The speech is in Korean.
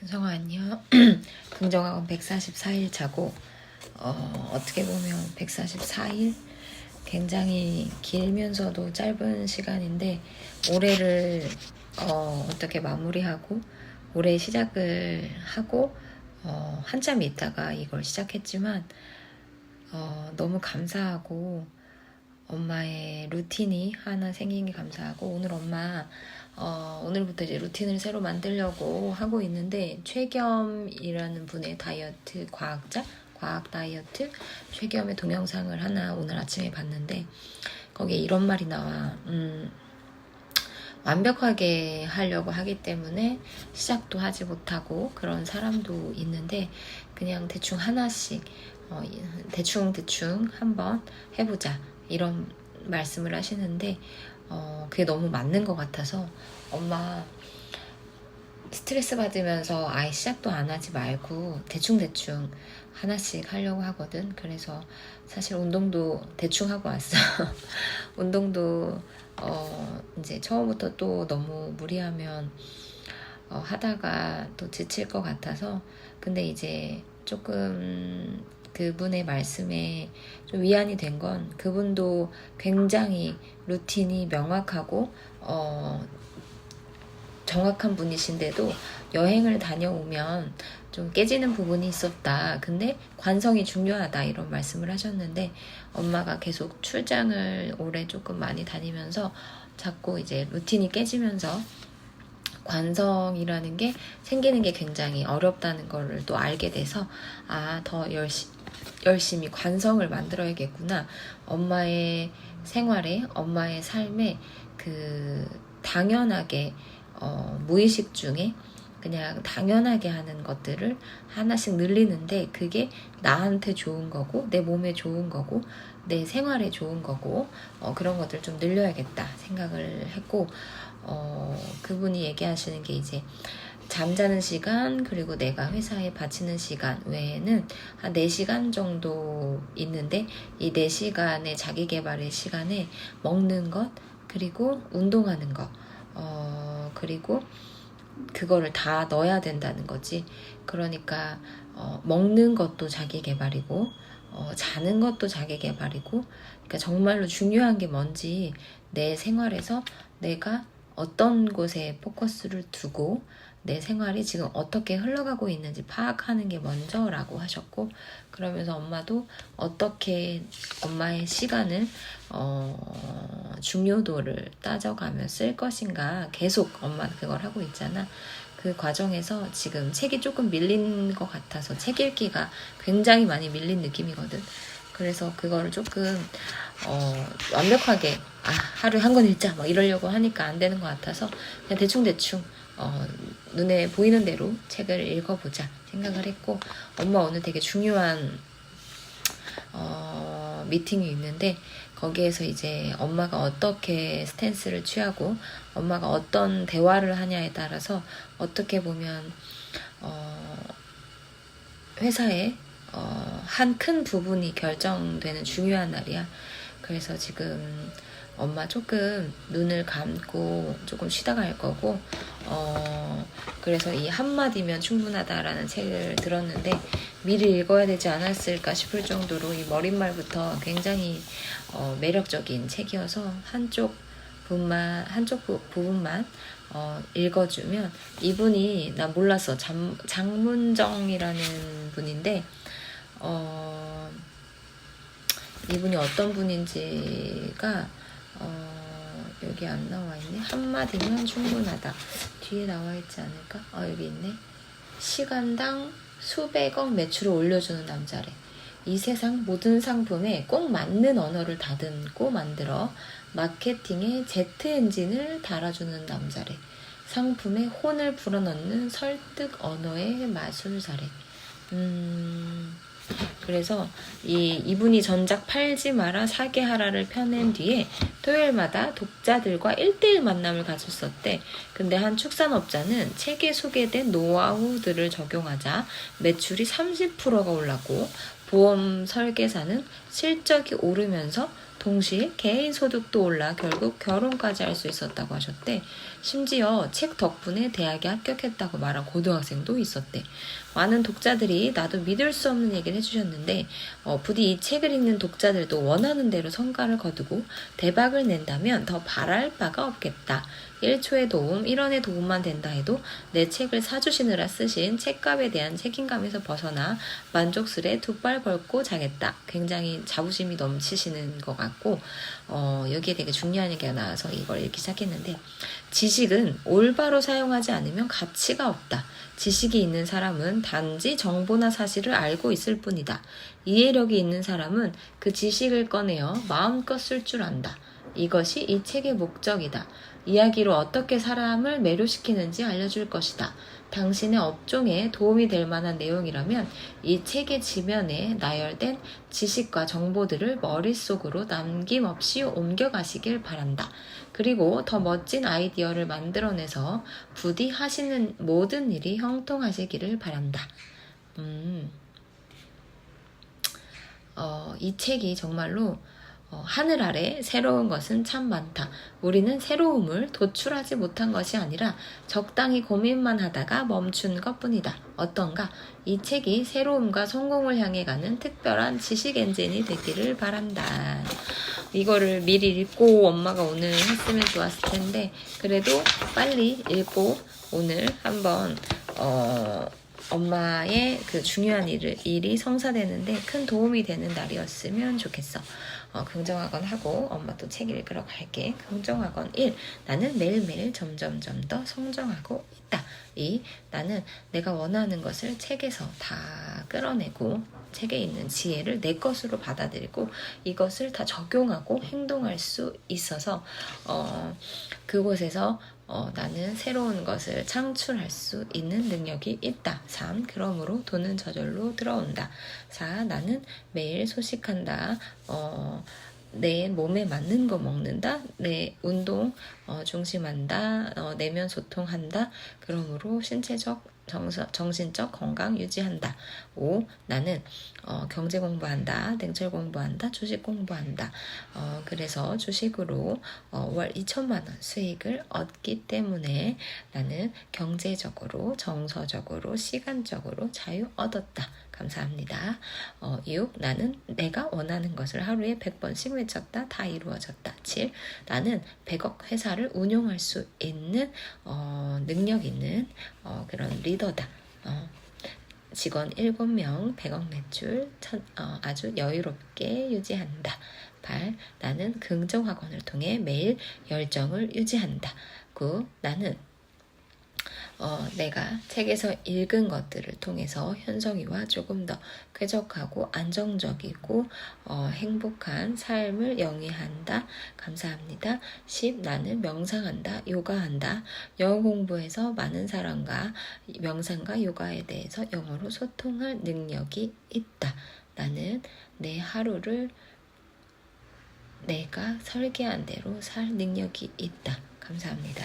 현성아 안녕. 긍정학원 144일 차고 어, 어떻게 보면 144일 굉장히 길면서도 짧은 시간인데 올해를 어, 어떻게 마무리하고 올해 시작을 하고 어, 한참 있다가 이걸 시작했지만 어, 너무 감사하고 엄마의 루틴이 하나 생긴 게 감사하고 오늘 엄마 어, 오늘부터 이제 루틴을 새로 만들려고 하고 있는데 최겸이라는 분의 다이어트 과학자 과학 다이어트 최겸의 동영상을 하나 오늘 아침에 봤는데 거기에 이런 말이 나와. 음, 완벽하게 하려고 하기 때문에 시작도 하지 못하고 그런 사람도 있는데 그냥 대충 하나씩 어, 대충 대충 한번 해보자. 이런 말씀을 하시는데 어, 그게 너무 맞는 것 같아서 엄마 스트레스 받으면서 아예 시작도 안 하지 말고 대충대충 하나씩 하려고 하거든. 그래서 사실 운동도 대충 하고 왔어. 운동도 어 이제 처음부터 또 너무 무리하면 어 하다가 또 지칠 것 같아서 근데 이제 조금 그분의 말씀에 좀 위안이 된 건 그분도 굉장히 루틴이 명확하고 어 정확한 분이신데도 여행을 다녀오면 좀 깨지는 부분이 있었다. 근데 관성이 중요하다. 이런 말씀을 하셨는데 엄마가 계속 출장을 올해 조금 많이 다니면서 자꾸 이제 루틴이 깨지면서 관성이라는 게 생기는 게 굉장히 어렵다는 거를 또 알게 돼서 아, 더 열심히 열심히 관성을 만들어야겠구나. 엄마의 생활에, 엄마의 삶에 그 당연하게 어, 무의식 중에 그냥 당연하게 하는 것들을 하나씩 늘리는데 그게 나한테 좋은 거고 내 몸에 좋은 거고 내 생활에 좋은 거고 어, 그런 것들 좀 늘려야겠다 생각을 했고 어, 그분이 얘기하시는 게 이제 잠자는 시간 그리고 내가 회사에 바치는 시간 외에는 한 4시간 정도 있는데 이 4시간의 자기 개발의 시간에 먹는 것 그리고 운동하는 것 어, 그리고 그거를 다 넣어야 된다는 거지. 그러니까 어, 먹는 것도 자기 개발이고 어, 자는 것도 자기 개발이고 그러니까 정말로 중요한 게 뭔지 내 생활에서 내가 어떤 곳에 포커스를 두고 내 생활이 지금 어떻게 흘러가고 있는지 파악하는 게 먼저라고 하셨고 그러면서 엄마도 어떻게 엄마의 시간을 어, 중요도를 따져가며 쓸 것인가 계속 엄마는 그걸 하고 있잖아. 그 과정에서 지금 책이 조금 밀린 것 같아서 책 읽기가 굉장히 많이 밀린 느낌이거든. 그래서 그거를 조금 어, 완벽하게 아, 하루에 한 권 읽자 막 이러려고 하니까 안 되는 것 같아서 그냥 대충 대충 어, 눈에 보이는 대로 책을 읽어보자 생각을 했고 엄마 오늘 되게 중요한 어, 미팅이 있는데 거기에서 이제 엄마가 어떻게 스탠스를 취하고 엄마가 어떤 대화를 하냐에 따라서 어떻게 보면 어, 회사의 어, 한 큰 부분이 결정되는 중요한 날이야. 그래서 지금 엄마 조금 눈을 감고 조금 쉬다가 할 거고, 어, 그래서 이 한마디면 충분하다라는 책을 들었는데, 미리 읽어야 되지 않았을까 싶을 정도로 이 머릿말부터 굉장히 어, 매력적인 책이어서 한쪽 부분만, 한쪽 부, 부분만 어, 읽어주면 이분이 나 몰랐어. 장, 장문정이라는 분인데, 어, 이분이 어떤 분인지가 어, 여기 안 나와 있네. 한마디면 충분하다. 뒤에 나와 있지 않을까? 어, 여기 있네. 시간당 수백억 매출을 올려주는 남자래. 이 세상 모든 상품에 꼭 맞는 언어를 다듬고 만들어 마케팅에 제트 엔진을 달아주는 남자래. 상품에 혼을 불어넣는 설득 언어의 마술사래. 음, 그래서 이 이분이 전작 팔지 마라 사게 하라를 펴낸 뒤에 토요일마다 독자들과 1대1 만남을 가졌었대. 근데 한 축산업자는 책에 소개된 노하우들을 적용하자 매출이 30%가 올랐고 보험 설계사는 실적이 오르면서 동시에 개인 소득도 올라 결국 결혼까지 할 수 있었다고 하셨대. 심지어 책 덕분에 대학에 합격했다고 말한 고등학생도 있었대. 많은 독자들이 나도 믿을 수 없는 얘기를 해주셨는데 어, 부디 이 책을 읽는 독자들도 원하는 대로 성과를 거두고 대박을 낸다면 더 바랄 바가 없겠다. 1초의 도움, 1원의 도움만 된다 해도 내 책을 사주시느라 쓰신 책값에 대한 책임감에서 벗어나 만족스레 두 발 벌고 자겠다. 굉장히 자부심이 넘치시는 것 같고, 어, 여기에 되게 중요한 얘기가 나와서 이걸 읽기 시작했는데, 지식 은 올바로 사용하지 않으면 가치가 없다. 지식이 있는 사람은 단지 정보나 사실을 알고 있을 뿐이다. 이해력이 있는 사람은 그 지식을 꺼내어 마음껏 쓸 줄 안다. 이것이 이 책의 목적이다. 이야기로 어떻게 사람을 매료시키는지 알려줄 것이다. 당신의 업종에 도움이 될 만한 내용이라면 이 책의 지면에 나열된 지식과 정보들을 머릿속으로 남김없이 옮겨가시길 바란다. 그리고 더 멋진 아이디어를 만들어내서 부디 하시는 모든 일이 형통하시기를 바란다. 음, 어, 이 책이 정말로 어, 하늘 아래 새로운 것은 참 많다. 우리는 새로움을 도출하지 못한 것이 아니라 적당히 고민만 하다가 멈춘 것 뿐이다. 어떤가? 이 책이 새로움과 성공을 향해 가는 특별한 지식 엔진이 되기를 바란다. 이거를 미리 읽고 엄마가 오늘 했으면 좋았을 텐데, 그래도 빨리 읽고 오늘 한번, 어, 엄마의 그 중요한 일을, 일이 성사되는데 큰 도움이 되는 날이었으면 좋겠어. 어, 긍정학원 하고 엄마 또 책 읽으러 갈게. 긍정학원 1. 나는 매일매일 점점점 더 성장하고 있다. 2. 나는 내가 원하는 것을 책에서 다 끌어내고 책에 있는 지혜를 내 것으로 받아들이고 이것을 다 적용하고 행동할 수 있어서 어, 그곳에서 어, 나는 새로운 것을 창출할 수 있는 능력이 있다. 3. 그러므로 돈은 저절로 들어온다. 4. 나는 매일 소식한다. 어, 내 몸에 맞는 거 먹는다. 내 운동 어, 중심한다. 어, 내면 소통한다. 그러므로 신체적 정서, 정신 적 건강 유지한다. 5. 나는 어, 경제 공부한다. 냉철 공부한다. 주식 공부한다. 어, 그래서 주식으로 어, 월 2천만 원 수익을 얻기 때문에 나는 경제적으로, 정서적으로, 시간적으로 자유 얻었다. 감사합니다. 어, 6. 나는 내가 원하는 것을 하루에 100번씩 외쳤다. 다 이루어졌다. 7. 나는 100억 회사를 운용할 수 있는 어, 능력 있는 어, 그런 리더 다. 어, 직원 7명, 100억 매출, 천, 어, 아주 여유롭게 유지한다. 8. 나는 긍정학원을 통해 매일 열정을 유지한다. 9. 나는 어, 내가 책에서 읽은 것들을 통해서 현성이와 조금 더 쾌적하고 안정적이고 어, 행복한 삶을 영위한다. 감사합니다. 10. 나는 명상한다. 요가한다. 영어 공부해서 많은 사람과 명상과 요가에 대해서 영어로 소통할 능력이 있다. 나는 내 하루를 내가 설계한 대로 살 능력이 있다. 감사합니다.